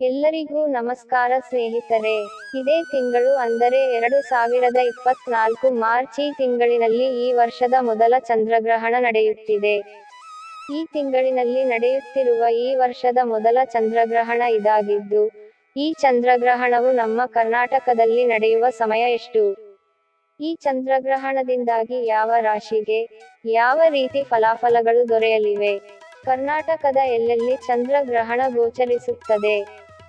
ಎಲ್ಲರಿಗೂ ನಮಸ್ಕಾರ ಸ್ನೇಹಿತರೆ. ಇದೇ ತಿಂಗಳು ಅಂದರೆ ಎರಡು ಸಾವಿರದ ಇಪ್ಪತ್ನಾಲ್ಕು ಮಾರ್ಚ್ ಈ ತಿಂಗಳಿನಲ್ಲಿ ಈ ವರ್ಷದ ಮೊದಲ ಚಂದ್ರಗ್ರಹಣ ನಡೆಯುತ್ತಿದೆ. ಈ ತಿಂಗಳಿನಲ್ಲಿ ನಡೆಯುತ್ತಿರುವ ಈ ವರ್ಷದ ಮೊದಲ ಚಂದ್ರಗ್ರಹಣ ಇದಾಗಿದ್ದು, ಈ ಚಂದ್ರಗ್ರಹಣವು ನಮ್ಮ ಕರ್ನಾಟಕದಲ್ಲಿ ನಡೆಯುವ ಸಮಯ ಎಷ್ಟು? ಈ ಚಂದ್ರಗ್ರಹಣದಿಂದಾಗಿ ಯಾವ ರಾಶಿಗೆ, ಯಾವ ರೀತಿ ಫಲಾಫಲಗಳು ದೊರೆಯಲಿವೆ? ಕರ್ನಾಟಕದ ಎಲ್ಲೆಲ್ಲಿ ಚಂದ್ರಗ್ರಹಣ ಗೋಚರಿಸುತ್ತದೆ?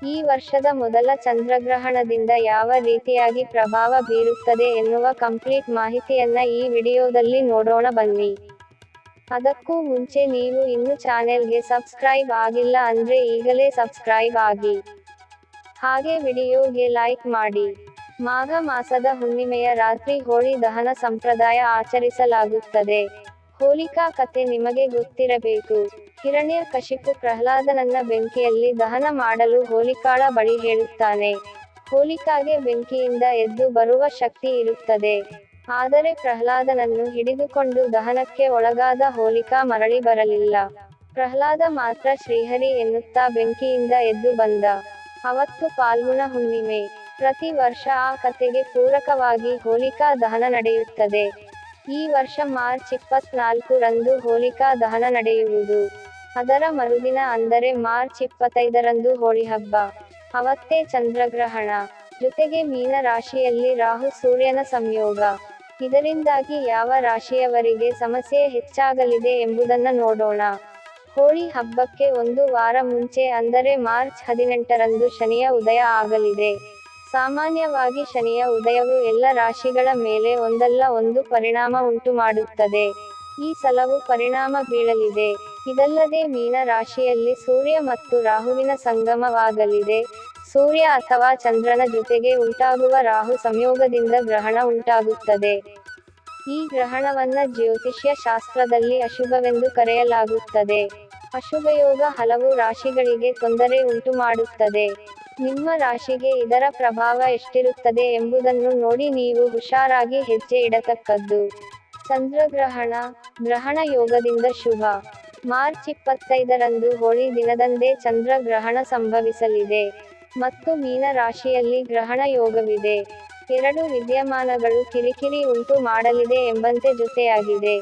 ಈ ವರ್ಷದ ಮೊದಲ ಚಂದ್ರಗ್ರಹಣದಿಂದ ಯಾವ ರೀತಿಯಾಗಿ ಪ್ರಭಾವ ಬೀರುತ್ತದೆ ಎನ್ನುವ ಕಂಪ್ಲೀಟ್ ಮಾಹಿತಿಯನ್ನ ಈ ವಿಡಿಯೋದಲ್ಲಿ ನೋಡೋಣ ಬನ್ನಿ. ಅದಕ್ಕೂ ಮುಂಚೆ ನೀವು ಇನ್ನು ಚಾನೆಲ್ಗೆ ಸಬ್ಸ್ಕ್ರೈಬ್ ಆಗಿಲ್ಲ ಅಂದ್ರೆ ಈಗಲೇ ಸಬ್ಸ್ಕ್ರೈಬ್ ಆಗಿ. ಹಾಗೆ ವಿಡಿಯೋಗೆ ಲೈಕ್ ಮಾಡಿ. ಮಾಘ ಮಾಸದ ಹುಣ್ಣಿಮೆಯ ರಾತ್ರಿ ಹೋಳಿ ದಹನ ಸಂಪ್ರದಾಯ ಆಚರಿಸಲಾಗುತ್ತದೆ. ಹೋಲಿಕಾ ಕತೆ ನಿಮಗೆ ಗೊತ್ತಿರಬೇಕು. ಹಿರಣ್ಯ ಕಶಿಪು ಪ್ರಹ್ಲಾದನನ್ನ ಬೆಂಕಿಯಲ್ಲಿ ದಹನ ಮಾಡಲು ಹೋಲಿಕಾಳ ಬಳಿ ಹೇಳುತ್ತಾನೆ. ಹೋಲಿಕಾಗೆ ಬೆಂಕಿಯಿಂದ ಎದ್ದು ಬರುವ ಶಕ್ತಿ ಇರುತ್ತದೆ. ಆದರೆ ಪ್ರಹ್ಲಾದನನ್ನು ಹಿಡಿದುಕೊಂಡು ದಹನಕ್ಕೆ ಒಳಗಾದ ಹೋಲಿಕಾ ಮರಳಿ ಬರಲಿಲ್ಲ. ಪ್ರಹ್ಲಾದ ಮಾತ್ರ ಶ್ರೀಹರಿ ಎನ್ನುತ್ತಾ ಬೆಂಕಿಯಿಂದ ಎದ್ದು ಬಂದ. ಅವತ್ತು ಪಾಲ್ಗುಣ ಹುಣ್ಣಿಮೆ. ಪ್ರತಿ ವರ್ಷ ಆ ಕಥೆಗೆ ಪೂರಕವಾಗಿ ಹೋಲಿಕಾ ದಹನ ನಡೆಯುತ್ತದೆ. ಈ ವರ್ಷ ಮಾರ್ಚ್ ಇಪ್ಪತ್ನಾಲ್ಕು ರಂದು ಹೋಲಿಕಾ ದಹನ ನಡೆಯುವುದು. ಅದರ ಮರುದಿನ ಅಂದರೆ ಮಾರ್ಚ್ ಇಪ್ಪತ್ತೈದರಂದು ಹೋಳಿ ಹಬ್ಬ ಅವತ್ತೇ ಚಂದ್ರಗ್ರಹಣ. ಜೊತೆಗೆ ಮೀನ ರಾಶಿಯಲ್ಲಿ ರಾಹು ಸೂರ್ಯನ ಸಂಯೋಗ. ಇದರಿಂದಾಗಿ ಯಾವ ರಾಶಿಯವರಿಗೆ ಸಮಸ್ಯೆ ಹೆಚ್ಚಾಗಲಿದೆ ಎಂಬುದನ್ನು ನೋಡೋಣ. ಹೋಳಿ ಹಬ್ಬಕ್ಕೆ ಒಂದು ವಾರ ಮುಂಚೆ ಅಂದರೆ ಮಾರ್ಚ್ ಹದಿನೆಂಟರಂದು ಶನಿಯ ಉದಯ ಆಗಲಿದೆ. ಸಾಮಾನ್ಯವಾಗಿ ಶನಿಯ ಉದಯವು ಎಲ್ಲ ರಾಶಿಗಳ ಮೇಲೆ ಒಂದಲ್ಲ ಒಂದು ಪರಿಣಾಮ ಉಂಟು ಮಾಡುತ್ತದೆ ಈ ಸಲವು ಪರಿಣಾಮ ಬೀಳಲಿದೆ. ಇದಲ್ಲದೆ ಮೀನ ರಾಶಿಯಲ್ಲಿ ಸೂರ್ಯ ಮತ್ತು ರಾಹುವಿನ ಸಂಗಮವಾಗಲಿದೆ. ಸೂರ್ಯ ಅಥವಾ ಚಂದ್ರನ ಜೊತೆಗೆ ಉಂಟಾಗುವ ರಾಹು ಸಂಯೋಗದಿಂದ ಗ್ರಹಣ ಉಂಟಾಗುತ್ತದೆ. ಈ ಗ್ರಹಣವನ್ನ ಜ್ಯೋತಿಷ್ಯ ಶಾಸ್ತ್ರದಲ್ಲಿ ಅಶುಭವೆಂದು ಕರೆಯಲಾಗುತ್ತದೆ. ಅಶುಭಯೋಗ ಹಲವು ರಾಶಿಗಳಿಗೆ ತೊಂದರೆ ಉಂಟು ಮಾಡುತ್ತದೆ ನಿಮ್ಮ ರಾಶಿಗೆ ಇದರ ಪ್ರಭಾವ ಎಷ್ಟಿರುತ್ತದೆ ಎಂಬುದನ್ನು ನೋಡಿ ನೀವು ಹುಷಾರಾಗಿ ಹೆಜ್ಜೆ ಇಡತಕ್ಕದ್ದು. ಚಂದ್ರಗ್ರಹಣ, ಗ್ರಹಣ ಯೋಗದಿಂದ ಶುಭ. ಮಾರ್ಚ್ ಇಪ್ಪತ್ತೈದರಂದು ಹೋಳಿ ದಿನದಂದೇ ಚಂದ್ರಗ್ರಹಣ ಸಂಭವಿಸಲಿದೆ. ಮತ್ತು ಮೀನ ರಾಶಿಯಲ್ಲಿ ಗ್ರಹಣ ಯೋಗವಿದೆ. ಎರಡು ವಿದ್ಯಮಾನಗಳು ಕಿರಿಕಿರಿ ಉಂಟು ಮಾಡಲಿದೆ ಎಂಬಂತೆ ಜೊತೆಯಾಗಿದೆ.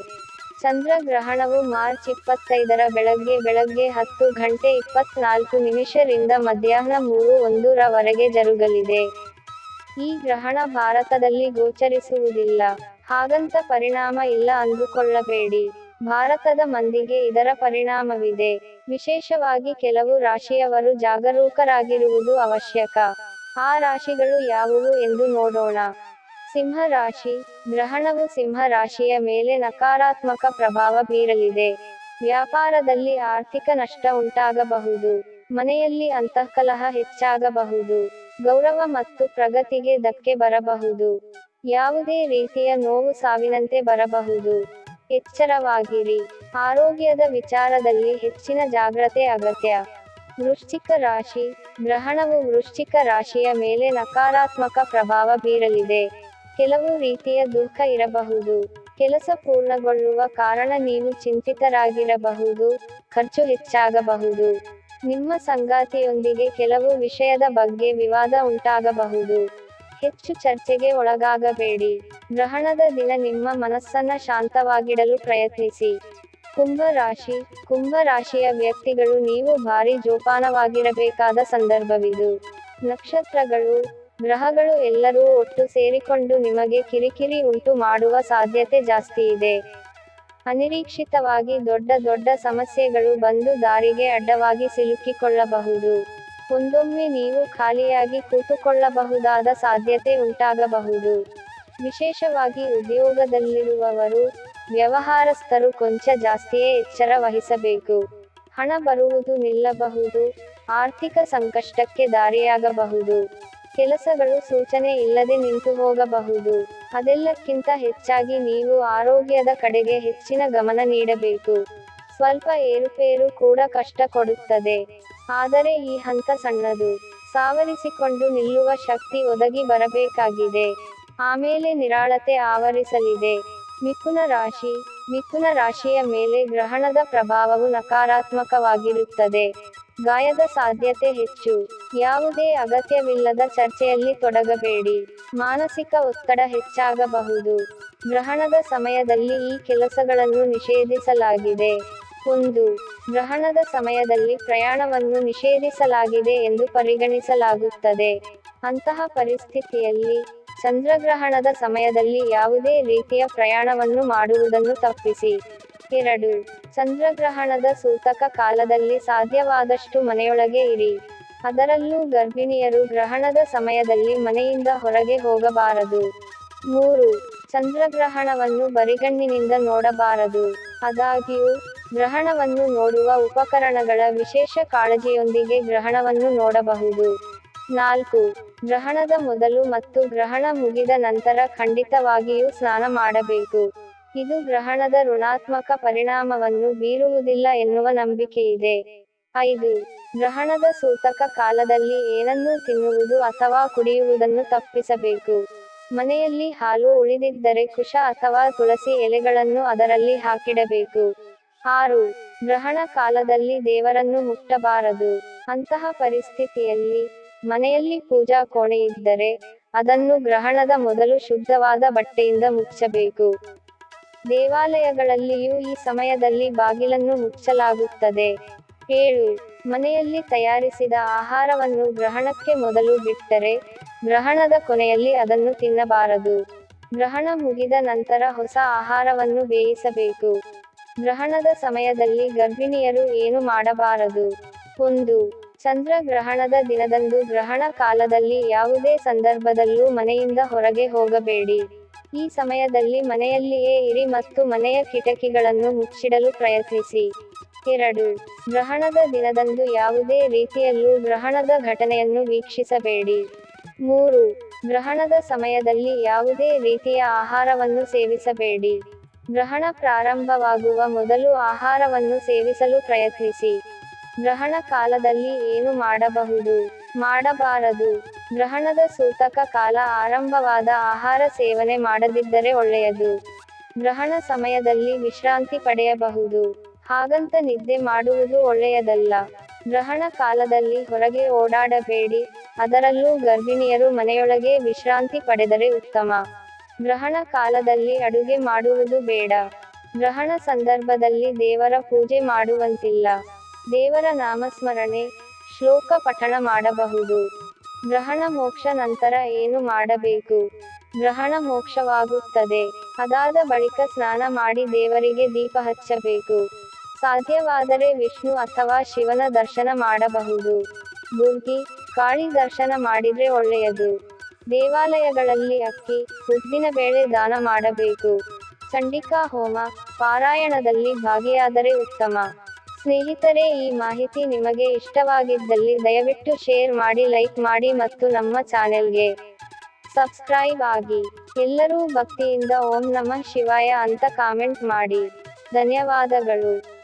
ಚಂದ್ರಗ್ರಹಣವು ಮಾರ್ಚ್ ಇಪ್ಪತ್ತೈದರ ಬೆಳಗ್ಗೆ ಬೆಳಗ್ಗೆ ಹತ್ತು ಗಂಟೆ ಇಪ್ಪತ್ನಾಲ್ಕು ನಿಮಿಷರಿಂದ ಮಧ್ಯಾಹ್ನ ಮೂರು ಒಂದರವರೆಗೆ ಜರುಗಲಿದೆ. ಈ ಗ್ರಹಣ ಭಾರತದಲ್ಲಿ ಗೋಚರಿಸುವುದಿಲ್ಲ. ಹಾಗಂತ ಪರಿಣಾಮ ಇಲ್ಲ ಅಂದುಕೊಳ್ಳಬೇಡಿ. ಭಾರತದ ಮಂದಿಗೆ ಇದರ ಪರಿಣಾಮವಿದೆ. ವಿಶೇಷವಾಗಿ ಕೆಲವು ರಾಶಿಯವರು ಜಾಗರೂಕರಾಗಿರುವುದು ಅವಶ್ಯಕ. ಆ ರಾಶಿಗಳು ಯಾವುವು ಎಂದು ನೋಡೋಣ. ಸಿಂಹ ರಾಶಿ, ಗ್ರಹಣವು ಸಿಂಹ ರಾಶಿಯ ಮೇಲೆ ನಕಾರಾತ್ಮಕ ಪ್ರಭಾವ ಬೀರಲಿದೆ. ವ್ಯಾಪಾರದಲ್ಲಿ ಆರ್ಥಿಕ ನಷ್ಟ ಉಂಟಾಗಬಹುದು. ಮನೆಯಲ್ಲಿ ಅಂತಃಕಲಹ ಹೆಚ್ಚಾಗಬಹುದು. ಗೌರವ ಮತ್ತು ಪ್ರಗತಿಗೆ ಧಕ್ಕೆ ಬರಬಹುದು. ಯಾವುದೇ ರೀತಿಯ ನೋವು ಸಾವಿನಂತೆ ಬರಬಹುದು. ಎಚ್ಚರವಾಗಿರಿ. ಆರೋಗ್ಯದ ವಿಚಾರದಲ್ಲಿ ಹೆಚ್ಚಿನ ಜಾಗ್ರತೆ ಅಗತ್ಯ. ವೃಶ್ಚಿಕ ರಾಶಿ. ಗ್ರಹಣವು ವೃಶ್ಚಿಕ ರಾಶಿಯ ಮೇಲೆ ನಕಾರಾತ್ಮಕ ಪ್ರಭಾವ ಬೀರಲಿದೆ. ಕೆಲವು ರೀತಿಯ ದುಃಖ ಇರಬಹುದು. ಕೆಲಸ ಪೂರ್ಣಗೊಳ್ಳುವ ಕಾರಣ ನೀವು ಚಿಂತಿತರಾಗಿರಬಹುದು. ಖರ್ಚು ಹೆಚ್ಚಾಗಬಹುದು. ನಿಮ್ಮ ಸಂಗಾತಿಯೊಂದಿಗೆ ಕೆಲವು ವಿಷಯದ ಬಗ್ಗೆ ವಿವಾದ ಉಂಟಾಗಬಹುದು. ಹೆಚ್ಚು ಚರ್ಚೆಗೆ ಒಳಗಾಗಬೇಡಿ. ಗ್ರಹಣದ ದಿನ ನಿಮ್ಮ ಮನಸ್ಸನ್ನ ಶಾಂತವಾಗಿಡಲು ಪ್ರಯತ್ನಿಸಿ. ಕುಂಭ ರಾಶಿ, ಕುಂಭ ರಾಶಿಯ ವ್ಯಕ್ತಿಗಳು ನೀವು ಭಾರಿ ಜೋಪಾನವಾಗಿರಬೇಕಾದ ಸಂದರ್ಭವಿದು. ನಕ್ಷತ್ರಗಳು, ಗ್ರಹಗಳು ಎಲ್ಲರೂ ಒಟ್ಟು ಸೇರಿಕೊಂಡು ನಿಮಗೆ ಕಿರಿಕಿರಿ ಉಂಟು ಮಾಡುವ ಸಾಧ್ಯತೆ ಜಾಸ್ತಿ ಇದೆ. ಅನಿರೀಕ್ಷಿತವಾಗಿ ದೊಡ್ಡ ದೊಡ್ಡ ಸಮಸ್ಯೆಗಳು ಬಂದು ದಾರಿಗೆ ಅಡ್ಡವಾಗಿ ಸಿಲುಕಿಕೊಳ್ಳಬಹುದು. ಒಂದೊಮ್ಮೆ ನೀವು ಖಾಲಿಯಾಗಿ ಕೂತುಕೊಳ್ಳಬಹುದಾದ ಸಾಧ್ಯತೆ ಉಂಟಾಗಬಹುದು. ವಿಶೇಷವಾಗಿ ಉದ್ಯೋಗದಲ್ಲಿರುವವರು, ವ್ಯವಹಾರಸ್ಥರು ಕೊಂಚ ಜಾಸ್ತಿಯೇ ಎಚ್ಚರ ವಹಿಸಬೇಕು. ಹಣ ಬರುವುದು ನಿಲ್ಲಬಹುದು, ಆರ್ಥಿಕ ಸಂಕಷ್ಟಕ್ಕೆ ದಾರಿಯಾಗಬಹುದು. ಕೆಲಸಗಳು ಸೂಚನೆ ಇಲ್ಲದೆ ನಿಂತು ಹೋಗಬಹುದು. ಅದೆಲ್ಲಕ್ಕಿಂತ ಹೆಚ್ಚಾಗಿ ನೀವು ಆರೋಗ್ಯದ ಕಡೆಗೆ ಹೆಚ್ಚಿನ ಗಮನ ನೀಡಬೇಕು. ಸ್ವಲ್ಪ ಏರುಪೇರು ಕೂಡ ಕಷ್ಟ ಕೊಡುತ್ತದೆ ಆದರೆ ಈ ಹಂತ ಸಣ್ಣದು. ಸಾವರಿಸಿಕೊಂಡು ನಿಲ್ಲುವ ಶಕ್ತಿ ಒದಗಿ ಬರಬೇಕಾಗಿದೆ. ಆಮೇಲೆ ನಿರಾಳತೆ ಆವರಿಸಲಿದೆ. ಮಿಥುನ ರಾಶಿ. ಮಿಥುನ ರಾಶಿಯ ಮೇಲೆ ಗ್ರಹಣದ ಪ್ರಭಾವವು ನಕಾರಾತ್ಮಕವಾಗಿರುತ್ತದೆ. ಗಾಯದ ಸಾಧ್ಯತೆ ಹೆಚ್ಚು. ಯಾವುದೇ ಅಗತ್ಯವಿಲ್ಲದ ಚರ್ಚೆಯಲ್ಲಿ ತೊಡಗಬೇಡಿ. ಮಾನಸಿಕ ಒತ್ತಡ ಹೆಚ್ಚಾಗಬಹುದು. ಗ್ರಹಣದ ಸಮಯದಲ್ಲಿ ಈ ಕೆಲಸಗಳನ್ನು ನಿಷೇಧಿಸಲಾಗಿದೆ. ಒಂದು ಗ್ರಹಣದ ಸಮಯದಲ್ಲಿ ಪ್ರಯಾಣವನ್ನು ನಿಷೇಧಿಸಲಾಗಿದೆ ಎಂದು ಪರಿಗಣಿಸಲಾಗುತ್ತದೆ. ಅಂತಹ ಪರಿಸ್ಥಿತಿಯಲ್ಲಿ ಚಂದ್ರಗ್ರಹಣದ ಸಮಯದಲ್ಲಿ ಯಾವುದೇ ರೀತಿಯ ಪ್ರಯಾಣವನ್ನು ಮಾಡುವುದನ್ನು ತಪ್ಪಿಸಿ. ಎರಡು, ಚಂದ್ರಗ್ರಹಣದ ಸೂತಕ ಕಾಲದಲ್ಲಿ ಸಾಧ್ಯವಾದಷ್ಟು ಮನೆಯೊಳಗೆ ಇರಿ. ಅದರಲ್ಲೂ ಗರ್ಭಿಣಿಯರು ಗ್ರಹಣದ ಸಮಯದಲ್ಲಿ ಮನೆಯಿಂದ ಹೊರಗೆ ಹೋಗಬಾರದು. ಮೂರು, ಚಂದ್ರಗ್ರಹಣವನ್ನು ಬರಿಗಣ್ಣಿನಿಂದ ನೋಡಬಾರದು. ಆದಾಗ್ಯೂ ಗ್ರಹಣವನ್ನು ನೋಡುವ ಉಪಕರಣಗಳ ವಿಶೇಷ ಕಾಳಜಿಯೊಂದಿಗೆ ಗ್ರಹಣವನ್ನು ನೋಡಬಹುದು. ನಾಲ್ಕು, ಗ್ರಹಣದ ಮೊದಲು ಮತ್ತು ಗ್ರಹಣ ಮುಗಿದ ನಂತರ ಖಂಡಿತವಾಗಿಯೂ ಸ್ನಾನ ಮಾಡಬೇಕು. ಇದು ಗ್ರಹಣದ ಋಣಾತ್ಮಕ ಪರಿಣಾಮವನ್ನು ಬೀರುವುದಿಲ್ಲ ಎನ್ನುವ ನಂಬಿಕೆಯಿದೆ. ಐದು, ಗ್ರಹಣದ ಸೂತಕ ಕಾಲದಲ್ಲಿ ಏನನ್ನೂ ತಿನ್ನುವುದು ಅಥವಾ ಕುಡಿಯುವುದನ್ನು ತಪ್ಪಿಸಬೇಕು. ಮನೆಯಲ್ಲಿ ಹಾಲು ಉಳಿದಿದ್ದರೆ ಕುಶ ಅಥವಾ ತುಳಸಿ ಎಲೆಗಳನ್ನು ಅದರಲ್ಲಿ ಹಾಕಿಡಬೇಕು. ಆರು ಗ್ರಹಣ ಕಾಲದಲ್ಲಿ ದೇವರನ್ನು ಮುಟ್ಟಬಾರದು. ಅಂತಹ ಪರಿಸ್ಥಿತಿಯಲ್ಲಿ ಮನೆಯಲ್ಲಿ ಪೂಜಾ ಕೋಣೆ ಇದ್ದರೆ ಅದನ್ನು ಗ್ರಹಣದ ಮೊದಲು ಶುದ್ಧವಾದ ಬಟ್ಟೆಯಿಂದ ಮುಚ್ಚಬೇಕು. ದೇವಾಲಯಗಳಲ್ಲಿಯೂ ಈ ಸಮಯದಲ್ಲಿ ಬಾಗಿಲನ್ನು ಮುಚ್ಚಲಾಗುತ್ತದೆ. ಏಳು, ಮನೆಯಲ್ಲಿ ತಯಾರಿಸಿದ ಆಹಾರವನ್ನು ಗ್ರಹಣಕ್ಕೆ ಮೊದಲು ಬಿಟ್ಟರೆ ಗ್ರಹಣದ ಕೊನೆಯಲ್ಲಿ ಅದನ್ನು ತಿನ್ನಬಾರದು. ಗ್ರಹಣ ಮುಗಿದ ನಂತರ ಹೊಸ ಆಹಾರವನ್ನು ಬೇಯಿಸಬೇಕು. ಗ್ರಹಣದ ಸಮಯದಲ್ಲಿ ಗರ್ಭಿಣಿಯರು ಏನು ಮಾಡಬಾರದು? ಒಂದು, ಚಂದ್ರ ಗ್ರಹಣದ ದಿನದಂದು ಗ್ರಹಣ ಕಾಲದಲ್ಲಿ ಯಾವುದೇ ಸಂದರ್ಭದಲ್ಲೂ ಮನೆಯಿಂದ ಹೊರಗೆ ಹೋಗಬೇಡಿ. ಈ ಸಮಯದಲ್ಲಿ ಮನೆಯಲ್ಲಿಯೇ ಇರಿ ಮತ್ತು ಮನೆಯ ಕಿಟಕಿಗಳನ್ನು ಮುಚ್ಚಿಡಲು ಪ್ರಯತ್ನಿಸಿ. ಎರಡು, ಗ್ರಹಣದ ದಿನದಂದು ಯಾವುದೇ ರೀತಿಯಲ್ಲೂ ಗ್ರಹಣದ ಘಟನೆಯನ್ನು ವೀಕ್ಷಿಸಬೇಡಿ. ಮೂರು, ಗ್ರಹಣದ ಸಮಯದಲ್ಲಿ ಯಾವುದೇ ರೀತಿಯ ಆಹಾರವನ್ನು ಸೇವಿಸಬೇಡಿ. ಗ್ರಹಣ ಪ್ರಾರಂಭವಾಗುವ ಮೊದಲು ಆಹಾರವನ್ನು ಸೇವಿಸಲು ಪ್ರಯತ್ನಿಸಿ. ಗ್ರಹಣ ಕಾಲದಲ್ಲಿ ಏನು ಮಾಡಬಹುದು? ಮಾಡಬಾರದು. ಗ್ರಹಣದ ಸೂತಕ ಕಾಲ ಆರಂಭವಾದ ಆಹಾರ ಸೇವನೆ ಮಾಡದಿದ್ದರೆ ಒಳ್ಳೆಯದು. ಗ್ರಹಣ ಸಮಯದಲ್ಲಿ ವಿಶ್ರಾಂತಿ ಪಡೆಯಬಹುದು. ಹಾಗಂತ ನಿದ್ದೆ ಮಾಡುವುದು ಒಳ್ಳೆಯದಲ್ಲ. ಗ್ರಹಣ ಕಾಲದಲ್ಲಿ ಹೊರಗೆ ಓಡಾಡಬೇಡಿ. ಅದರಲ್ಲೂ ಗರ್ಭಿಣಿಯರು ಮನೆಯೊಳಗೆ ವಿಶ್ರಾಂತಿ ಪಡೆದರೆ ಉತ್ತಮ. ಗ್ರಹಣ ಕಾಲದಲ್ಲಿ ಅಡುಗೆ ಮಾಡುವುದು ಬೇಡ. ಗ್ರಹಣ ಸಂದರ್ಭದಲ್ಲಿ ದೇವರ ಪೂಜೆ ಮಾಡುವಂತಿಲ್ಲ. ದೇವರ ನಾಮಸ್ಮರಣೆ, ಶ್ಲೋಕ ಪಠಣ ಮಾಡಬಹುದು. ಗ್ರಹಣ ಮೋಕ್ಷ ನಂತರ ಏನು ಮಾಡಬೇಕು? ಗ್ರಹಣ ಮೋಕ್ಷವಾಗುತ್ತದೆ. ಅದಾದ ಬಳಿಕ ಸ್ನಾನ ಮಾಡಿ ದೇವರಿಗೆ ದೀಪ ಹಚ್ಚಬೇಕು. ಸಾಧ್ಯವಾದರೆ ವಿಷ್ಣು ಅಥವಾ ಶಿವನ ದರ್ಶನ ಮಾಡಬಹುದು. ದುರ್ಗಿ ಕಾಳಿ ದರ್ಶನ ಮಾಡಿದರೆ ಒಳ್ಳೆಯದು. ದೇವಾಲಯಗಳಲ್ಲಿ ಅಕ್ಕಿ, ಉದ್ದಿನ ಬೇಳೆ ದಾನ ಮಾಡಬೇಕು. ಚಂಡಿಕಾ ಹೋಮ ಪಾರಾಯಣದಲ್ಲಿ ಭಾಗಿಯಾದರೆ ಉತ್ತಮ. ಸ್ನೇಹಿತರೆ, ಈ ಮಾಹಿತಿ ನಿಮಗೆ ಇಷ್ಟವಾಗಿದ್ದಲ್ಲಿ ದಯವಿಟ್ಟು ಶೇರ್ ಮಾಡಿ, ಲೈಕ್ ಮಾಡಿ ಮತ್ತು ನಮ್ಮ ಚಾನೆಲ್ಗೆ ಸಬ್ಸ್ಕ್ರೈಬ್ ಆಗಿ. ಎಲ್ಲರೂ ಭಕ್ತಿಯಿಂದ ಓಂ ನಮಃ ಶಿವಾಯ ಅಂತ ಕಾಮೆಂಟ್ ಮಾಡಿ. ಧನ್ಯವಾದಗಳು.